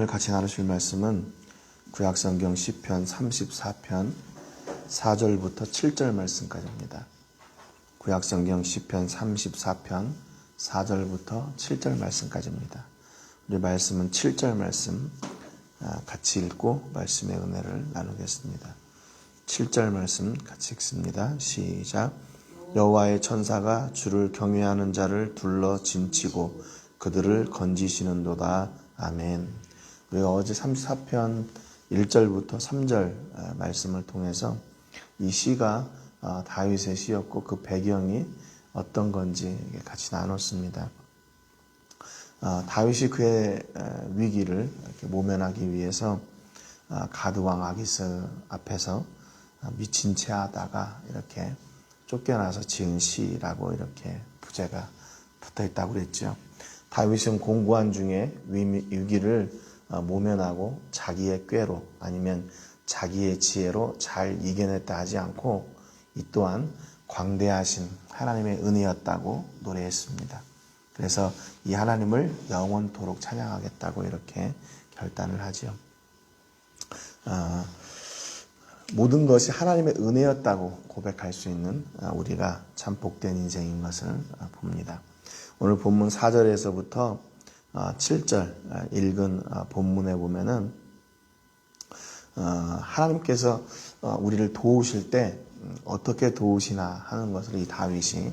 오늘 같이 나누실 말씀은 구약성경 10편 34편 4절부터 7절 말씀까지입니다. 구약성경 10편 34편 4절부터 7절 말씀까지입니다. 우리 말씀은 7절 말씀 아, 같이 읽고 말씀의 은혜를 나누겠습니다. 7절 말씀 같이 읽습니다. 시작. 여호와의 천사가 주를 경외하는 자를 둘러 진치고 그들을 건지시는도다. 아멘. 우리가 어제 34편 1절부터 3절 아, 말씀을 통해서 이 시가 아, 다윗의 시였고 그 배경이 어떤 건지 같이 나눴습니다. 아, 다윗이 그의 위기를 모면하기 위해서 가드 왕 아기스 앞에서 미친 채 하다가 이렇게 쫓겨나서 지은 시라고 이렇게 부제가 붙어 있다고 그랬죠. 다윗은 공고한 중에 위기를 어, 모면하고 자기의 꾀로 아니면 자기의 지혜로 잘 이겨냈다 하지 않고 이 또한 광대하신 하나님의 은혜였다고 노래했습니다. 그래서 이 하나님을 영원토록 찬양하겠다고 이렇게 결단을 하지요. 아, 모든 것이 하나님의 은혜였다고 고백할 수 있는 아, 우리가 참 복된 인생인 것을 아, 봅니다. 오늘 본문 4절에서부터 7절 읽은 본문에 보면은 하나님께서 어, 우리를 도우실 때 음, 어떻게 도우시나 하는 것을 이 다윗이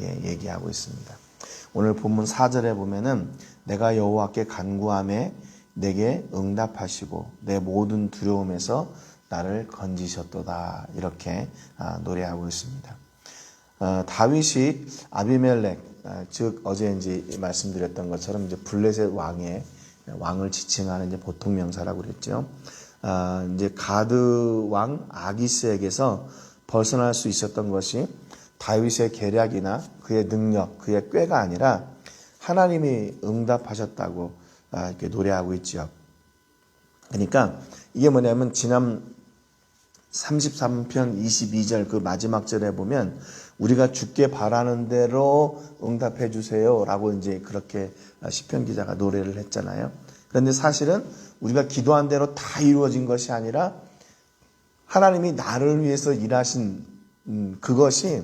예, 얘기하고 있습니다. 오늘 본문 4절에 보면은 내가 여호와께 간구함에 내게 응답하시고 내 모든 두려움에서 나를 건지셨도다 이렇게 아, 노래하고 있습니다. 어, 다윗이 아비멜렉 아, 즉 어제 이제 말씀드렸던 것처럼 이제 블레셋 왕의 왕을 지칭하는 이제 보통 명사라고 그랬죠. 아, 이제 가드 왕 아기스에게서 벗어날 수 있었던 것이 다윗의 계략이나 그의 능력, 그의 꾀가 아니라 하나님이 응답하셨다고 아, 이렇게 노래하고 있죠. 그러니까 이게 뭐냐면 지난 33편 22절 그 마지막 절에 보면 우리가 죽게 바라는 대로 응답해 주세요라고 이제 그렇게 시편 기자가 노래를 했잖아요. 그런데 사실은 우리가 기도한 대로 다 이루어진 것이 아니라 하나님이 나를 위해서 일하신 음, 그것이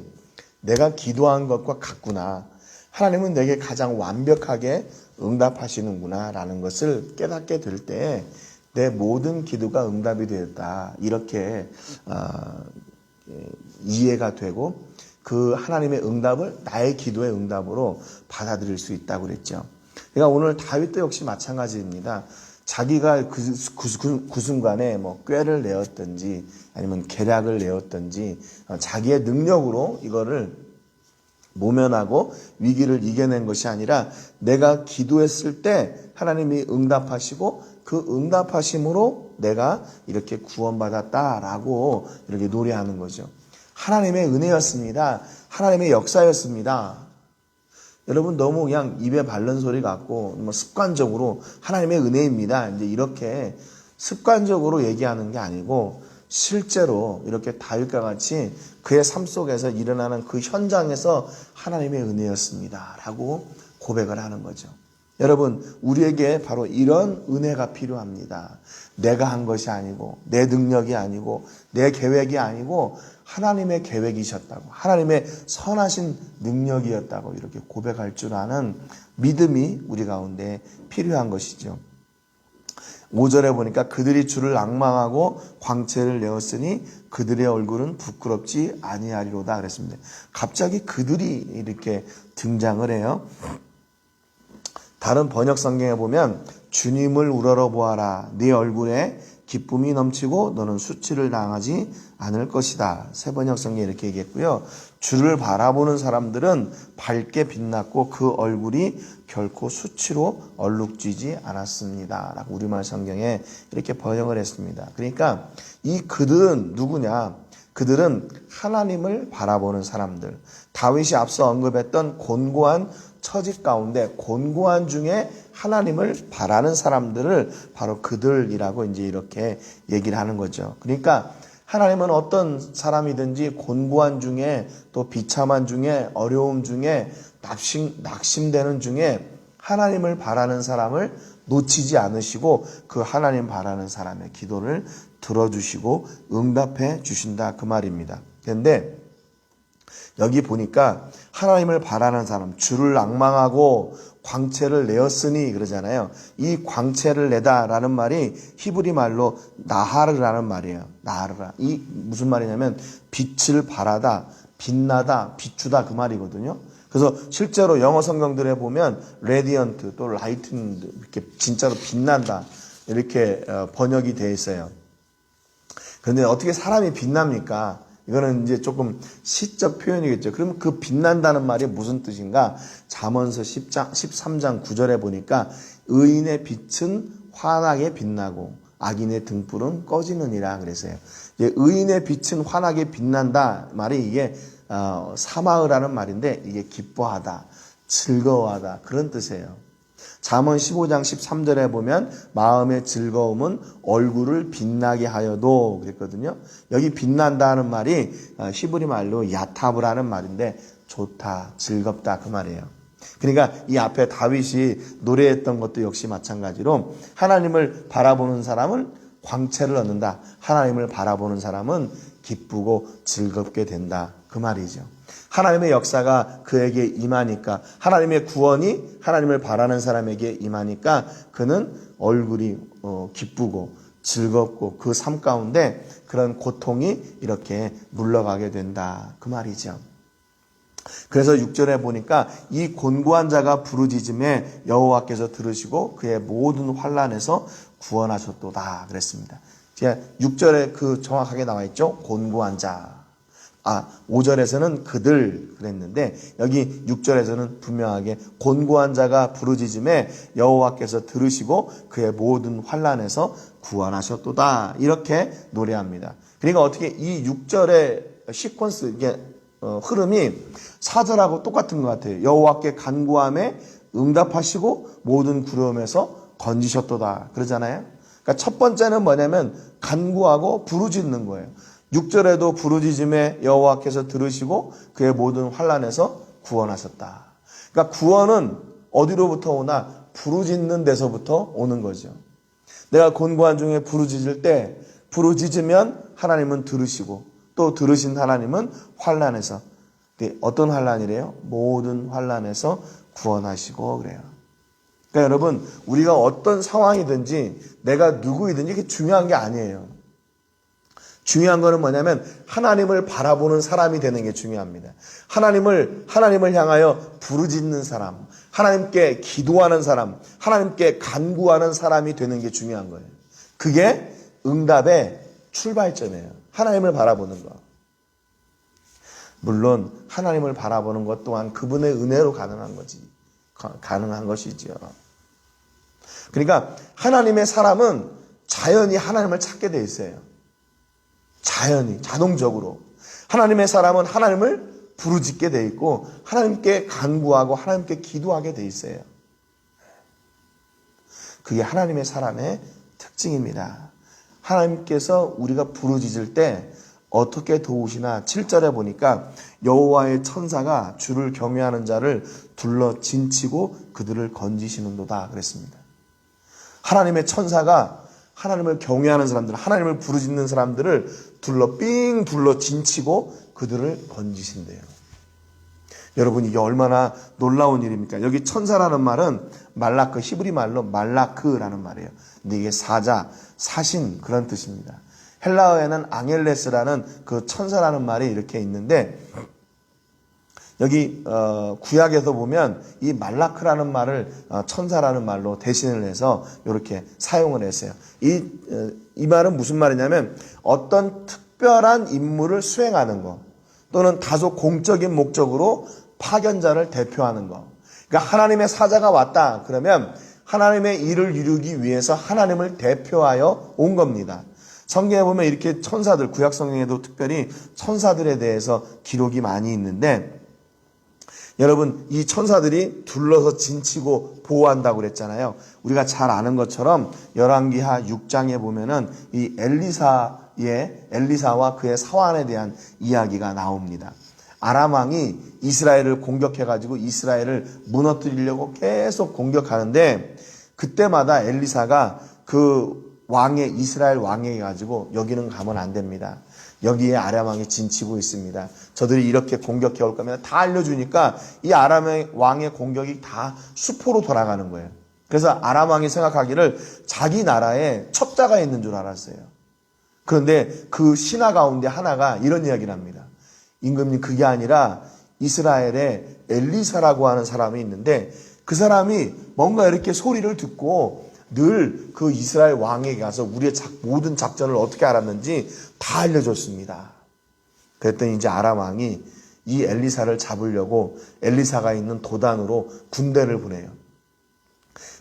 내가 기도한 것과 같구나. 하나님은 내게 가장 완벽하게 응답하시는구나라는 것을 깨닫게 될 때 내 모든 기도가 응답이 되었다. 이렇게 어, 이해가 되고 그 하나님의 응답을 나의 기도의 응답으로 받아들일 수 있다고 그랬죠. 그러니까 오늘 다윗도 역시 마찬가지입니다. 자기가 그, 그, 그 순간에 뭐 꾀를 내었든지 아니면 계략을 내었든지 어, 자기의 능력으로 이거를 모면하고 위기를 이겨낸 것이 아니라 내가 기도했을 때 하나님이 응답하시고 그 응답하심으로 내가 이렇게 구원받았다라고 이렇게 노래하는 거죠. 하나님의 은혜였습니다. 하나님의 역사였습니다. 여러분 너무 그냥 입에 바른 소리 같고 뭐 습관적으로 하나님의 은혜입니다. 이제 이렇게 습관적으로 얘기하는 게 아니고 실제로 이렇게 다윗과 같이 그의 삶 속에서 일어나는 그 현장에서 하나님의 은혜였습니다. 라고 고백을 하는 거죠. 여러분, 우리에게 바로 이런 은혜가 필요합니다. 내가 한 것이 아니고, 내 능력이 아니고, 내 계획이 아니고, 하나님의 계획이셨다고, 하나님의 선하신 능력이었다고 이렇게 고백할 줄 아는 믿음이 우리 가운데 필요한 것이죠. 5절에 보니까 그들이 주를 악망하고 광채를 내었으니 그들의 얼굴은 부끄럽지 아니하리로다 그랬습니다. 갑자기 그들이 이렇게 등장을 해요. 다른 번역 성경에 보면 주님을 우러러 보아라. 네 얼굴에 기쁨이 넘치고 너는 수치를 당하지 않을 것이다. 세 번역 성경에 이렇게 얘기했고요. 주를 바라보는 사람들은 밝게 빛났고 그 얼굴이 결코 수치로 얼룩지지 않았습니다. 라고 우리말 성경에 이렇게 번역을 했습니다. 그러니까 이 그들은 누구냐? 그들은 하나님을 바라보는 사람들. 다윗이 앞서 언급했던 곤고한 처지 가운데 곤고한 중에 하나님을 바라는 사람들을 바로 그들이라고 이제 이렇게 얘기를 하는 거죠. 그러니까 하나님은 어떤 사람이든지 곤고한 중에 또 비참한 중에 어려움 중에 낙심, 낙심되는 중에 하나님을 바라는 사람을 놓치지 않으시고 그 하나님 바라는 사람의 기도를 들어주시고 응답해 주신다 그 말입니다. 그런데 여기 보니까 하나님을 바라는 사람, 주를 낭망하고 광채를 내었으니 그러잖아요. 이 광채를 내다라는 말이 히브리 말로 나하르라는 말이에요. 나하르라. 이 무슨 말이냐면 빛을 발하다, 빛나다, 비추다 그 말이거든요. 그래서 실제로 영어 성경들에 보면 radiant 또 lightened 이렇게 진짜로 빛난다 이렇게 어, 번역이 되어 있어요. 그런데 어떻게 사람이 빛납니까? 이거는 이제 조금 시적 표현이겠죠. 그러면 그 빛난다는 말이 무슨 뜻인가? 잠언서 10장, 13장 9절에 보니까 의인의 빛은 환하게 빛나고 악인의 등불은 꺼지느니라 그랬어요. 의인의 빛은 환하게 빛난다 말이 이게 어, 사마으라는 말인데 이게 기뻐하다, 즐거워하다 그런 뜻이에요. 잠언 15장 13절에 보면 마음의 즐거움은 얼굴을 빛나게 하여도 그랬거든요. 여기 빛난다는 말이 어, 히브리 말로 야타브라는 말인데 좋다, 즐겁다 그 말이에요. 그러니까 이 앞에 다윗이 노래했던 것도 역시 마찬가지로 하나님을 바라보는 사람은 광채를 얻는다. 하나님을 바라보는 사람은 기쁘고 즐겁게 된다. 그 말이죠. 하나님의 역사가 그에게 임하니까 하나님의 구원이 하나님을 바라는 사람에게 임하니까 그는 얼굴이 어, 기쁘고 즐겁고 그 삶 가운데 그런 고통이 이렇게 물러가게 된다. 그 말이죠. 그래서 6절에 보니까 이 곤고한 자가 부르짖음에 여호와께서 들으시고 그의 모든 환란에서 구원하셨도다 그랬습니다. 제가 6절에 그 정확하게 나와 있죠. 곤고한 자. 아, 5절에서는 그들 그랬는데 여기 6절에서는 분명하게 곤고한 자가 부르짖음에 여호와께서 들으시고 그의 모든 환란에서 구원하셨도다. 이렇게 노래합니다. 그러니까 어떻게 이 6절의 시퀀스 이게 어, 흐름이 4절하고 똑같은 것 같아요. 여호와께 간구함에 응답하시고 모든 구름에서 건지셨도다. 그러잖아요. 그러니까 첫 번째는 뭐냐면 간구하고 부르짖는 거예요. 6절에도 부르짖음에 여호와께서 들으시고 그의 모든 환란에서 구원하셨다. 그러니까 구원은 어디로부터 오나 부르짖는 데서부터 오는 거죠. 내가 곤고한 중에 부르짖을 때 부르짖으면 하나님은 들으시고 또 들으신 하나님은 환란에서 어떤 환란이래요? 모든 환란에서 구원하시고 그래요. 그러니까 여러분 우리가 어떤 상황이든지 내가 누구이든지 이게 중요한 게 아니에요. 중요한 거는 뭐냐면 하나님을 바라보는 사람이 되는 게 중요합니다. 하나님을 하나님을 향하여 부르짖는 사람, 하나님께 기도하는 사람, 하나님께 간구하는 사람이 되는 게 중요한 거예요. 그게 응답의 출발점이에요. 하나님을 바라보는 것. 물론 하나님을 바라보는 것 또한 그분의 은혜로 가능한 거지. 가능한 것이지요. 그러니까 하나님의 사람은 자연히 하나님을 찾게 돼 있어요. 자연히 자동적으로 하나님의 사람은 하나님을 부르짖게 돼 있고 하나님께 간구하고 하나님께 기도하게 돼 있어요. 그게 하나님의 사람의 특징입니다. 하나님께서 우리가 부르짖을 때 어떻게 도우시나 7절에 보니까 여호와의 천사가 주를 경외하는 자를 둘러 진치고 그들을 건지시는도다 그랬습니다. 하나님의 천사가 하나님을 경외하는 사람들, 하나님을 부르짖는 사람들을 둘러 삥 둘러 진치고 그들을 건지신대요. 여러분 이게 얼마나 놀라운 일입니까? 여기 천사라는 말은 말라크 히브리 말로 말라크라는 말이에요. 근데 이게 사자, 사신 그런 뜻입니다. 헬라어에는 앙헬레스라는 그 천사라는 말이 이렇게 있는데 여기 어, 구약에서 보면 이 말라크라는 말을 어, 천사라는 말로 대신을 해서 이렇게 사용을 했어요. 이, 어, 이 말은 무슨 말이냐면 어떤 특별한 임무를 수행하는 것 또는 다소 공적인 목적으로 파견자를 대표하는 것. 그러니까 하나님의 사자가 왔다 그러면 하나님의 일을 이루기 위해서 하나님을 대표하여 온 겁니다. 성경에 보면 이렇게 천사들, 구약 성경에도 특별히 천사들에 대해서 기록이 많이 있는데 여러분, 이 천사들이 둘러서 진치고 보호한다고 그랬잖아요. 우리가 잘 아는 것처럼 열왕기하 6장에 보면은 이 엘리사의 엘리사와 그의 사환에 대한 이야기가 나옵니다. 아람 왕이 이스라엘을 공격해 가지고 이스라엘을 무너뜨리려고 계속 공격하는데 그때마다 엘리사가 그 왕의 이스라엘 왕에게 가지고 여기는 가면 안 됩니다. 여기에 아람 왕이 진치고 있습니다. 저들이 이렇게 공격해 올 겁니다. 다 알려주니까 이 아람 왕의 공격이 다 수포로 돌아가는 거예요. 그래서 아람 왕이 생각하기를 자기 나라에 첩자가 있는 줄 알았어요. 그런데 그 신하 가운데 하나가 이런 이야기를 합니다. 임금님 그게 아니라 이스라엘에 엘리사라고 하는 사람이 있는데 그 사람이 뭔가 이렇게 소리를 듣고 늘 그 이스라엘 왕에게 가서 우리의 작- 모든 작전을 어떻게 알았는지 다 알려줬습니다. 그랬더니 이제 아람 왕이 이 엘리사를 잡으려고 엘리사가 있는 도단으로 군대를 보내요.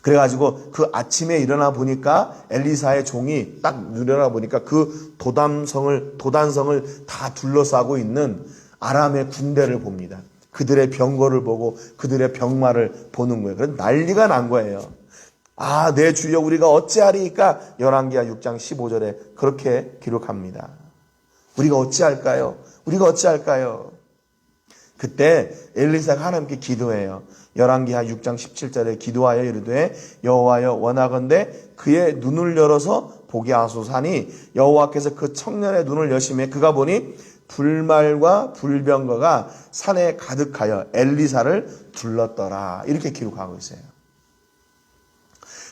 그래가지고 그 아침에 일어나 보니까 엘리사의 종이 딱 일어나 보니까 그 도담성을 도단성을 다 둘러싸고 있는 아람의 군대를 봅니다. 그들의 병거를 보고 그들의 병마를 보는 거예요. 그래서 난리가 난 거예요. 아, 내 주여 우리가 어찌하리까? 열왕기하 6장 15절에 그렇게 기록합니다. 우리가 어찌할까요? 우리가 어찌할까요? 그때 엘리사가 하나님께 기도해요. 열왕기하 6장 17절에 기도하여 이르되 여호와여 원하건대 그의 눈을 열어서 보게 하소사니 여호와께서 그 청년의 눈을 여심해 그가 보니 불말과 불병거가 산에 가득하여 엘리사를 둘렀더라. 이렇게 기록하고 있어요.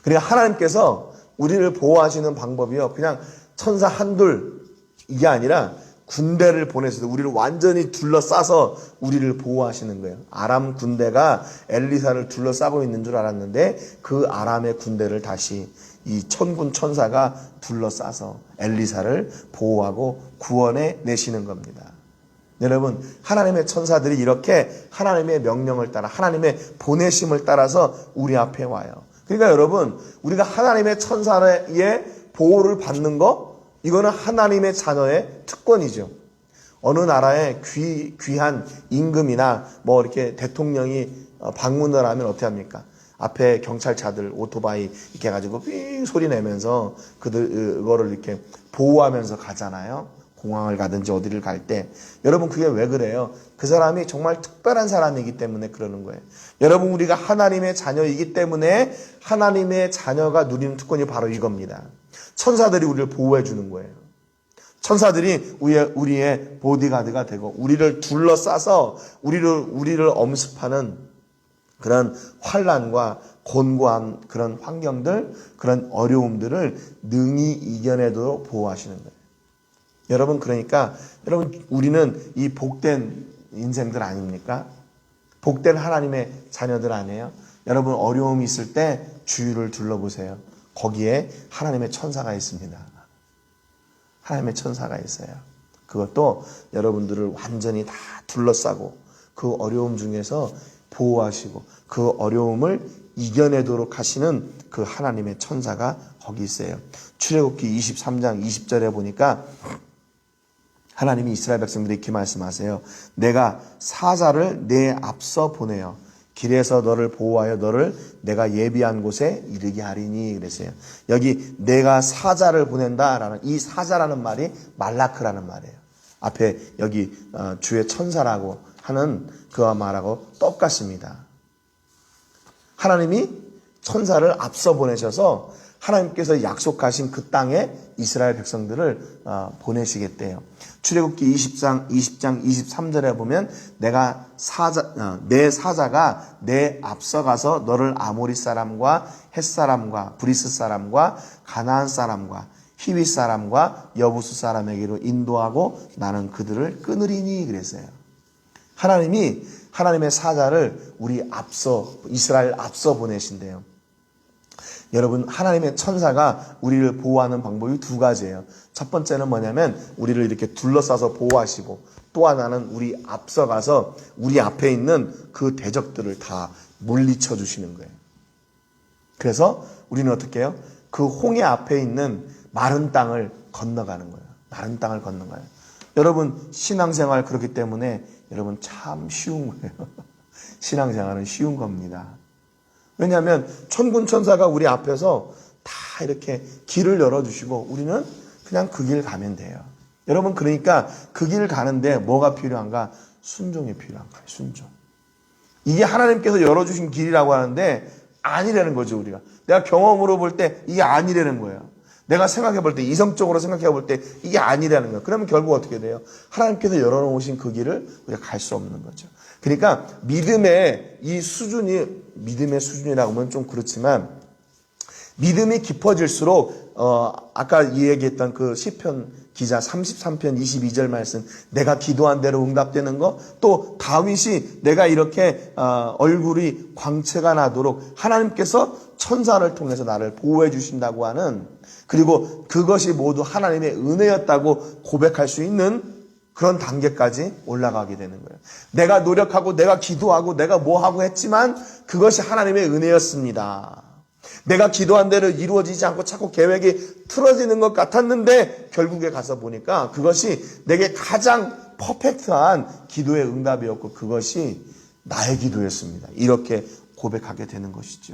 그러니까 하나님께서 우리를 보호하시는 방법이요. 그냥 천사 한둘 이게 아니라 군대를 보내서 우리를 완전히 둘러싸서 우리를 보호하시는 거예요. 아람 군대가 엘리사를 둘러싸고 있는 줄 알았는데 그 아람의 군대를 다시 이 천군 천사가 둘러싸서 엘리사를 보호하고 구원해 내시는 겁니다. 여러분, 하나님의 천사들이 이렇게 하나님의 명령을 따라 하나님의 보내심을 따라서 우리 앞에 와요. 그러니까 여러분, 우리가 하나님의 천사의 보호를 받는 거 이거는 하나님의 자녀의 특권이죠. 어느 나라에 귀, 귀한 임금이나 뭐 이렇게 대통령이 어, 방문을 하면 어떻게 합니까? 앞에 경찰차들 오토바이 이렇게 해가지고 삥 소리 내면서 그들 그거를 이렇게 보호하면서 가잖아요. 공항을 가든지 어디를 갈 때. 여러분 그게 왜 그래요? 그 사람이 정말 특별한 사람이기 때문에 그러는 거예요. 여러분 우리가 하나님의 자녀이기 때문에 하나님의 자녀가 누리는 특권이 바로 이겁니다. 천사들이 우리를 보호해 주는 거예요. 천사들이 우리의, 우리의 보디가드가 되고 우리를 둘러싸서 우리를 우리를 엄습하는 그런 환란과 곤고한 그런 환경들, 그런 어려움들을 능히 이겨내도록 보호하시는 거예요. 여러분 그러니까 여러분 우리는 이 복된 인생들 아닙니까? 복된 하나님의 자녀들 아니에요? 여러분 어려움이 있을 때 주위를 둘러보세요. 거기에 하나님의 천사가 있습니다. 하나님의 천사가 있어요. 그것도 여러분들을 완전히 다 둘러싸고 그 어려움 중에서 보호하시고 그 어려움을 이겨내도록 하시는 그 하나님의 천사가 거기 있어요. 출애굽기 23장 20절에 보니까 하나님이 이스라엘 백성들이 이렇게 말씀하세요. 내가 사자를 내 앞서 보내어 길에서 너를 보호하여 너를 내가 예비한 곳에 이르게 하리니 그랬어요. 여기 내가 사자를 보낸다라는 이 사자라는 말이 말라크라는 말이에요. 앞에 여기 어, 주의 천사라고 하는 그와 말하고 똑같습니다. 하나님이 천사를 앞서 보내셔서 하나님께서 약속하신 그 땅에 이스라엘 백성들을 어, 보내시겠대요. 출애굽기 20장 20장 23절에 보면 내가 사자 어, 내 사자가 내 앞서가서 너를 아모리 사람과 헷 사람과 브리스 사람과 가나안 사람과 히위 사람과 여부수 사람에게로 인도하고 나는 그들을 끊으리니 그랬어요. 하나님이 하나님의 사자를 우리 앞서 이스라엘 앞서 보내신대요. 여러분 하나님의 천사가 우리를 보호하는 방법이 두 가지예요. 첫 번째는 뭐냐면 우리를 이렇게 둘러싸서 보호하시고 또 하나는 우리 앞서가서 우리 앞에 있는 그 대적들을 다 물리쳐 주시는 거예요. 그래서 우리는 어떻게 해요? 그 홍해 앞에 있는 마른 땅을 건너가는 거예요. 마른 땅을 건너가요. 여러분 신앙생활 그렇기 때문에 여러분 참 쉬운 거예요. 신앙생활은 쉬운 겁니다. 왜냐하면 천군 천사가 우리 앞에서 다 이렇게 길을 열어주시고 우리는 그냥 그 길 가면 돼요. 여러분 그러니까 그 길 가는데 뭐가 필요한가? 순종이 필요한 거예요. 순종. 이게 하나님께서 열어주신 길이라고 하는데 아니라는 거죠, 우리가. 내가 경험으로 볼 때 이게 아니라는 거예요. 내가 생각해 볼 때, 이성적으로 생각해 볼 때 이게 아니라는 거예요. 그러면 결국 어떻게 돼요? 하나님께서 열어놓으신 그 길을 우리가 갈 수 없는 거죠. 그러니까 믿음의 이 수준이, 믿음의 수준이라고 하면 좀 그렇지만 믿음이 깊어질수록 어 아까 이 얘기했던 그 시편 기자 33편 22절 말씀 내가 기도한 대로 응답되는 거 또 다윗이 내가 이렇게 어, 얼굴이 광채가 나도록 하나님께서 천사를 통해서 나를 보호해 주신다고 하는 그리고 그것이 모두 하나님의 은혜였다고 고백할 수 있는 그런 단계까지 올라가게 되는 거예요. 내가 노력하고 내가 기도하고 내가 뭐 하고 했지만 그것이 하나님의 은혜였습니다. 내가 기도한 대로 이루어지지 않고 자꾸 계획이 틀어지는 것 같았는데 결국에 가서 보니까 그것이 내게 가장 퍼펙트한 기도의 응답이었고 그것이 나의 기도였습니다. 이렇게 고백하게 되는 것이죠.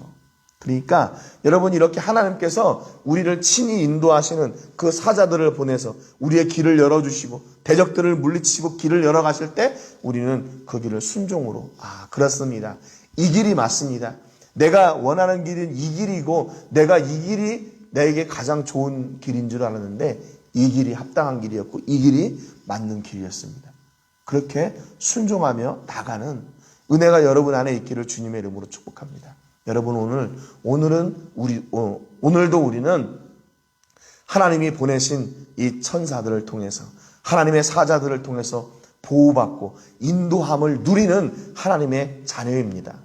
그러니까 여러분 이렇게 하나님께서 우리를 친히 인도하시는 그 사자들을 보내서 우리의 길을 열어주시고 대적들을 물리치고 길을 열어가실 때 우리는 그 길을 순종으로 아 그렇습니다. 이 길이 맞습니다. 내가 원하는 길은 이 길이고 내가 이 길이 내게 가장 좋은 길인 줄 알았는데 이 길이 합당한 길이었고 이 길이 맞는 길이었습니다. 그렇게 순종하며 나가는 은혜가 여러분 안에 있기를 주님의 이름으로 축복합니다. 여러분 오늘 오늘은 우리 어, 오늘도 우리는 하나님이 보내신 이 천사들을 통해서 하나님의 사자들을 통해서 보호받고 인도함을 누리는 하나님의 자녀입니다.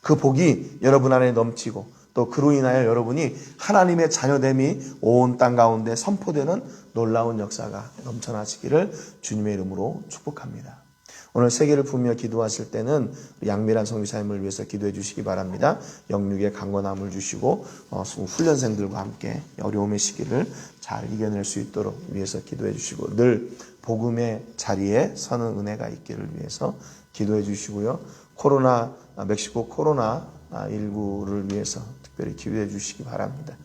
그 복이 여러분 안에 넘치고 또 그로 인하여 여러분이 하나님의 자녀됨이 온 땅 가운데 선포되는 놀라운 역사가 넘쳐나시기를 주님의 이름으로 축복합니다. 오늘 세계를 품며 기도하실 때는 양미란 성교사님을 위해서 기도해 주시기 바랍니다. 영육의 강건함을 주시고 어, 훈련생들과 함께 어려움의 시기를 잘 이겨낼 수 있도록 위해서 기도해 주시고 늘 복음의 자리에 서는 은혜가 있기를 위해서 기도해 주시고요. 코로나 아, 멕시코 코로나 19를 위해서 특별히 기도해 주시기 바랍니다.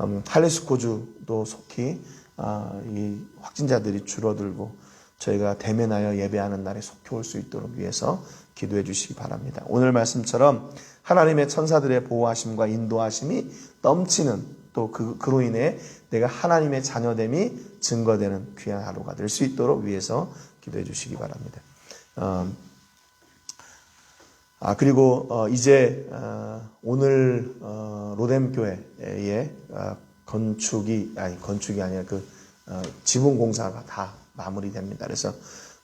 음, 할레스코주도 속히 아, 이 확진자들이 줄어들고 저희가 대면하여 예배하는 날에 속히 올 수 있도록 위해서 기도해 주시기 바랍니다. 오늘 말씀처럼 하나님의 천사들의 보호하심과 인도하심이 넘치는 또 그, 그로 인해 내가 하나님의 자녀됨이 증거되는 귀한 하루가 될 수 있도록 위해서 기도해 주시기 바랍니다. 음, 아 그리고 어, 이제 어, 오늘 어, 로뎀 교회의 어, 건축이 아니 건축이 아니라 그 어, 지붕 공사가 다 마무리됩니다. 그래서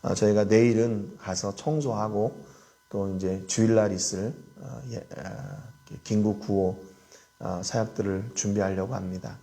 어, 저희가 내일은 가서 청소하고 또 이제 주일날 있을 어, 예, 어, 긴급 구호 어, 사역들을 준비하려고 합니다.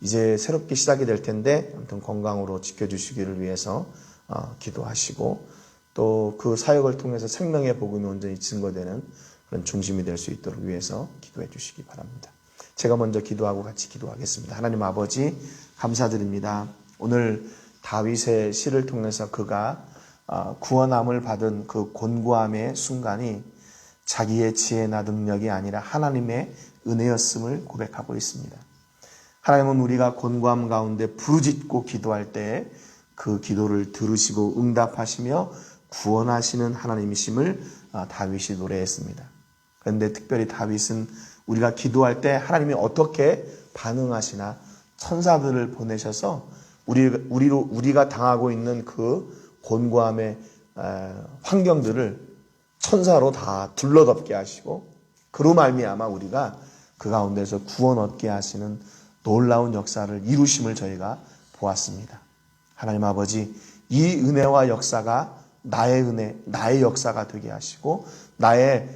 이제 새롭게 시작이 될 텐데 아무튼 건강으로 지켜주시기를 위해서 어, 기도하시고 또 그 사역을 통해서 생명의 복음이 온전히 증거되는 그런 중심이 될 수 있도록 위해서 기도해 주시기 바랍니다. 제가 먼저 기도하고 같이 기도하겠습니다. 하나님 아버지 감사드립니다. 오늘 다윗의 시를 통해서 그가 어, 구원함을 받은 그 곤고함의 순간이 자기의 지혜나 능력이 아니라 하나님의 은혜였음을 고백하고 있습니다. 하나님은 우리가 곤고함 가운데 부르짖고 기도할 때 그 기도를 들으시고 응답하시며 구원하시는 하나님이심을 어, 다윗이 노래했습니다. 그런데 특별히 다윗은 우리가 기도할 때 하나님이 어떻게 반응하시나 천사들을 보내셔서 우리 우리로 우리가 당하고 있는 그 곤고함의 환경들을 천사로 다 둘러덮게 하시고 그로 말미암아 우리가 그 가운데서 구원 얻게 하시는 놀라운 역사를 이루심을 저희가 보았습니다. 하나님 아버지 이 은혜와 역사가 나의 은혜, 나의 역사가 되게 하시고 나의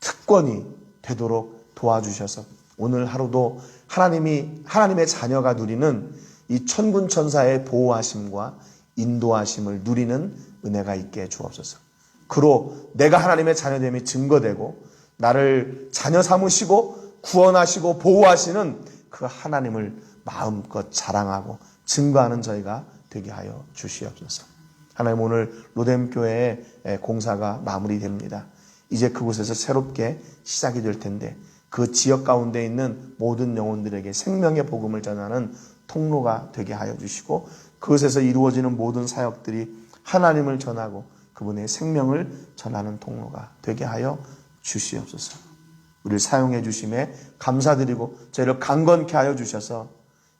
특권이 되도록 도와주셔서 오늘 하루도 하나님이 하나님의 자녀가 누리는 이 천군 천사의 보호하심과 인도하심을 누리는 은혜가 있게 주옵소서. 그로 내가 하나님의 자녀됨이 증거되고 나를 자녀 삼으시고 구원하시고 보호하시는 그 하나님을 마음껏 자랑하고 증거하는 저희가 되게 하여 주시옵소서. 하나님 오늘 로뎀 교회의 공사가 마무리됩니다. 이제 그곳에서 새롭게 시작이 될 텐데 그 지역 가운데 있는 모든 영혼들에게 생명의 복음을 전하는 통로가 되게 하여 주시고 그것에서 이루어지는 모든 사역들이 하나님을 전하고 그분의 생명을 전하는 통로가 되게 하여 주시옵소서. 우리를 사용해 주심에 감사드리고 저희를 강건케 하여 주셔서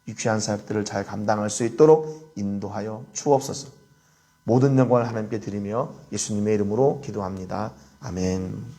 이 귀한 사역들을 잘 감당할 수 있도록 인도하여 주옵소서. 모든 영광을 하나님께 드리며 예수님의 이름으로 기도합니다. 아멘.